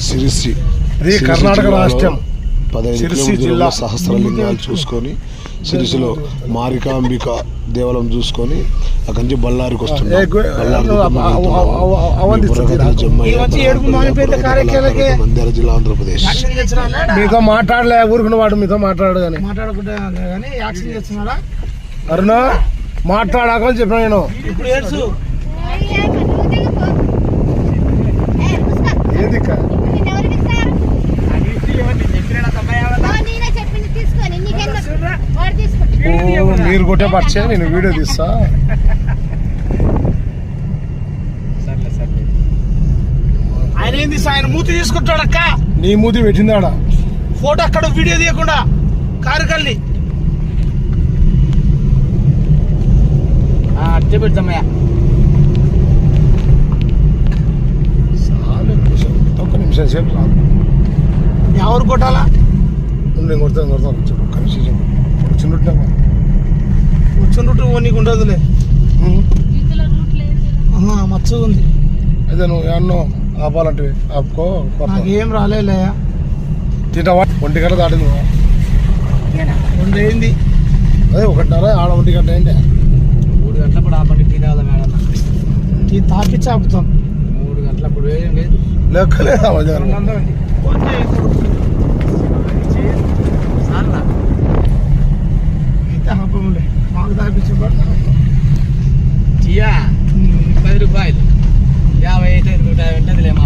సిరిసి. కర్ణాటక రాష్ట్రం. పదహైదు కిలోమీటర్ల. సహస్రలింగాలు చూసుకొని సిరిసిలో మారికాంబిక దేవాలయం చూసుకొని అక్కడి నుంచి బళ్ళారికి వస్తున్నాం. నంద్యాల జిల్లా ఆంధ్రప్రదేశ్. మీతో మాట్లాడలే ఊరుకున్న వాడు మీతో మాట్లాడు కానీ మాట్లాడుకుంటే కానీ యాక్షన్ చేస్తున్నాడా అరుణ మాట్లాడాక అని చెప్పిన నేను ఇప్పుడు ఏడ్సు ఏది ఇక్క? ఓ, మీరు కొట్టే పరిచయం నేను వీడియో తీస్తా. ఆయన ఏంది ఆయన మూతి తీసుకుంటాడు అక్క. నీ మూతి పెట్టిందాడా? ఫోటో అక్కడ వీడియో తీయకుండా కారు అట్టే పెడతామయ్యా. కూర్చో. ఒక్క నిమిషం సేపు రాదు. ఎవరు కొట్టాలా? నీకు ఉండదులే మచ్చు ఉంది అదే నువ్వు ఏమన్నా ఆపాలంటే ఆపుకో. నాకేం రాలేలే తింటావా? ఒంటి గంట దాటింది నువ్వు. రెండు అయింది అదే ఒకటిన్నర ఆడ ఒంటి గంట ఏంటి మూడు గంటలప్పుడు ఆపండి టీ తాగదా మేడం ఈ తాకి చాపుతాం మూడు గంటలప్పుడు లేదు. లెక్కలేదా మధ్యాహ్నం. సార్లా అయితే హబ్బములే మాకు టీయా పది రూపాయలు. యాభై అయితే నూట యాభై ఉంటుంది మా